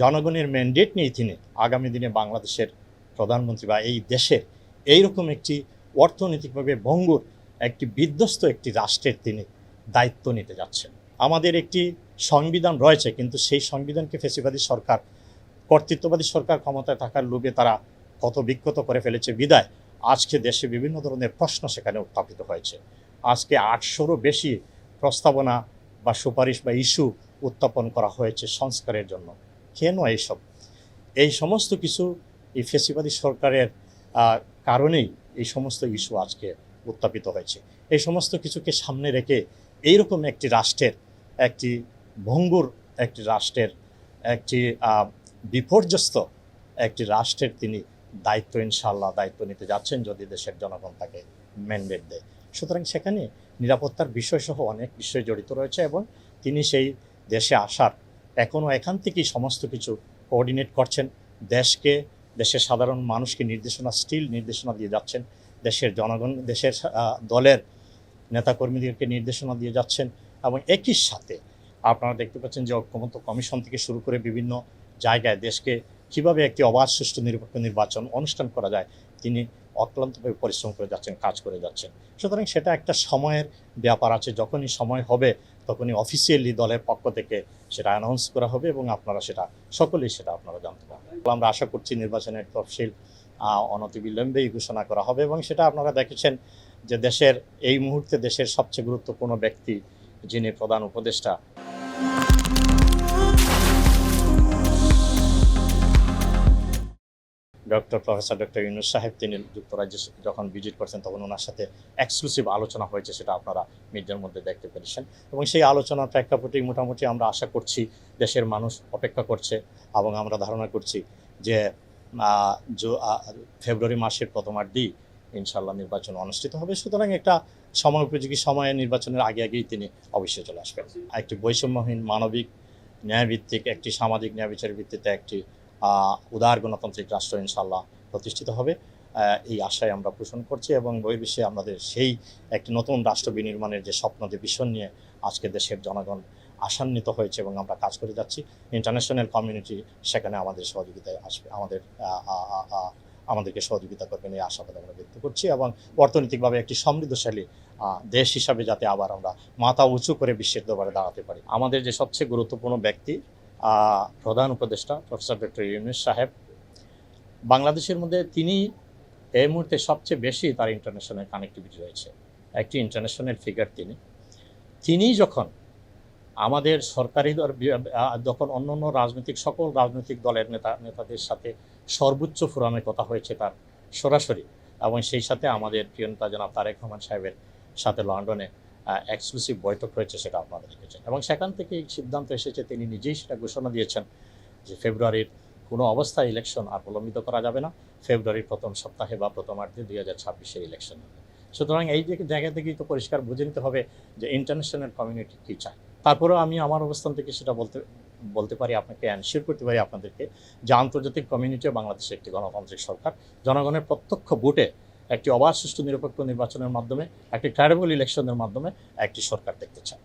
জনগণের ম্যান্ডেট নিয়ে তিনি আগামী দিনে বাংলাদেশের প্রধানমন্ত্রী বা এই দেশের এইরকম একটি অর্থনৈতিকভাবে ভঙ্গুর একটি বিধ্বস্ত একটি রাষ্ট্রের তিনি দায়িত্ব নিতে যাচ্ছেন। আমাদের একটি সংবিধান রয়েছে, কিন্তু সেই সংবিধানকে ফেসিবাদী সরকার, কর্তৃত্ববাদী সরকার ক্ষমতায় থাকার লোভে তারা কত বিক্ষত করে ফেলেছে বিদায়, আজকে দেশে বিভিন্ন ধরনের প্রশ্ন সেখানে উত্থাপিত হয়েছে। আজকে আটশোরও বেশি প্রস্তাবনা বা সুপারিশ বা ইস্যু উত্থাপন করা হয়েছে সংস্কারের জন্য। কেন এইসব? এই সমস্ত কিছু এই ফেসিবাদী সরকারের কারণেই এই সমস্ত ইস্যু আজকে উত্থাপিত হয়েছে। এই সমস্ত কিছুকে সামনে রেখে এইরকম একটি রাষ্ট্রের, একটি ভঙ্গুর একটি রাষ্ট্রের, একটি বিপর্যস্ত একটি রাষ্ট্রের তিনি দায়িত্ব ইনশাল্লাহ দায়িত্ব নিতে যাচ্ছেন যদি দেশের জনগণ তাকে ম্যান্ডেট দেয়। সুতরাং সেখানে নিরাপত্তার বিষয়সহ অনেক বিষয় জড়িত রয়েছে এবং তিনি সেই দেশে আসার এখনও এখান থেকেই সমস্ত কিছু কোঅর্ডিনেট করছেন। দেশকে, দেশের সাধারণ মানুষকে নির্দেশনা স্টিল নির্দেশনা দিয়ে যাচ্ছেন। দেশের জনগণ, দেশের দলের নেতাকর্মীদেরকে নির্দেশনা দিয়ে যাচ্ছেন। এবং একই সাথে আপনারা দেখতে পাচ্ছেন যে ঐক্যমত্য কমিশন থেকে শুরু করে বিভিন্ন জায়গায় দেশকে কীভাবে একটি অবাধ, সুষ্ঠু, নিরপেক্ষ নির্বাচন অনুষ্ঠান করা যায়, তিনি অক্লান্তভাবে পরিশ্রম করে যাচ্ছেন, কাজ করে যাচ্ছেন। সুতরাং সেটা একটা সময়ের ব্যাপার আছে। যখনই সময় হবে, তখনই অফিসিয়ালি দলের পক্ষ থেকে সেটা অ্যানাউন্স করা হবে এবং আপনারা সেটা, সকলেই সেটা আপনারা জানতে পারবেন। আমরা আশা করছি নির্বাচনের তফসিল অনতিবিলম্বেই ঘোষণা করা হবে এবং সেটা আপনারা দেখেছেন যে দেশের, এই মুহূর্তে দেশের সবচেয়ে গুরুত্বপূর্ণ ব্যক্তি যিনি প্রধান উপদেষ্টা ডক্টর প্রফেসর ডক্টর ইউনুস সাহেব, তিনি যুক্তরাজ্যে যখন ভিজিট করছেন, তখন ওনার সাথে এক্সক্লুসিভ আলোচনা হয়েছে, সেটা আপনারা মিডিয়ার মধ্যে দেখতে পেরেছেন। এবং সেই আলোচনার প্রেক্ষাপটেই মোটামুটি আমরা আশা করছি দেশের মানুষ অপেক্ষা করছে এবং আমরা ধারণা করছি যে ফেব্রুয়ারি মাসের প্রথমার্ধেই ইনশাল্লাহ নির্বাচন অনুষ্ঠিত হবে। সুতরাং একটা সময় উপযোগী সময়ে নির্বাচনের আগে আগেই তিনি অবশ্যই চলে আসবেন। একটি বৈষম্যহীন মানবিক ন্যায়ভিত্তিক, একটি সামাজিক ন্যায় বিচারের ভিত্তিতে একটি উদার গণতান্ত্রিক রাষ্ট্র ইনশাল্লাহ প্রতিষ্ঠিত হবে। এই আশায় আমরা পোষণ করছি এবং বহির্বিশ্বে আমাদের সেই একটি নতুন রাষ্ট্র বিনির্মাণের যে স্বপ্ন, যে ভীষণ নিয়ে আজকে দেশের জনগণ আশান্বিত হয়েছে এবং আমরা কাজ করে যাচ্ছি। ইন্টারন্যাশনাল কমিউনিটি সেখানে আমাদের সহযোগিতায় আসবে, আমাদের আমাদেরকে সহযোগিতা করবেন এই আশাবাদ আমরা ব্যক্ত করছি এবং অর্থনৈতিকভাবে একটি সমৃদ্ধশালী দেশ হিসাবে যাতে আবার আমরা মাথা উঁচু করে বিশ্বের দরবারে দাঁড়াতে পারি। আমাদের যে সবচেয়ে গুরুত্বপূর্ণ ব্যক্তি প্রধান উপদেষ্টা, প্রফেসর ডক্টর ইউনুস সাহেব। বাংলাদেশের মধ্যে তিনি এই মুহূর্তে সবচেয়ে বেশি তার ইন্টারন্যাশনাল কানেক্টিভিটি রয়েছে। একটি ইন্টারন্যাশনাল ফিগার তিনি। তিনি যখন আমাদের সরকারি যখন অন্য অন্য রাজনৈতিক, সকল রাজনৈতিক দলের নেতা, নেতাদের সাথে সর্বোচ্চ ফোরামে কথা হয়েছে তার সরাসরি এবং সেই সাথে আমাদের প্রিয় নেতা জনাব তারেক রহমান সাহেবের সাথে লন্ডনে এক্সক্লুসিভ বৈঠক হয়েছে সেটা আপনারা দেখেছেন। এবং সেখান থেকে সিদ্ধান্ত এসেছে, তিনি নিজেই সেটা ঘোষণা দিয়েছেন যে ফেব্রুয়ারির কোনো অবস্থায় ইলেকশন আর প্রলম্বিত করা যাবে না। ফেব্রুয়ারির প্রথম সপ্তাহে বা প্রথমার্ধে দুই হাজার ছাব্বিশের ইলেকশন হবে। সুতরাং এই জায়গা থেকেই তো পরিষ্কার বুঝে নিতে হবে যে ইন্টারন্যাশনাল কমিউনিটি কী চায়। তারপরেও আমি আমার অবস্থান থেকে সেটা বলতে বলতে পারি, আপনাকে অ্যানশিওর করতে পারি আপনাদেরকে যে আন্তর্জাতিক কমিউনিটিও বাংলাদেশে একটি গণতান্ত্রিক সরকার। জনগণের প্রত্যক্ষ ভোটে একটি অবাধ সুষ্ঠু নিরপেক্ষ নির্বাচনের মাধ্যমে একটি ক্যারেবল ইলেকশনের মাধ্যমে একটি সরকার দেখতে চায়।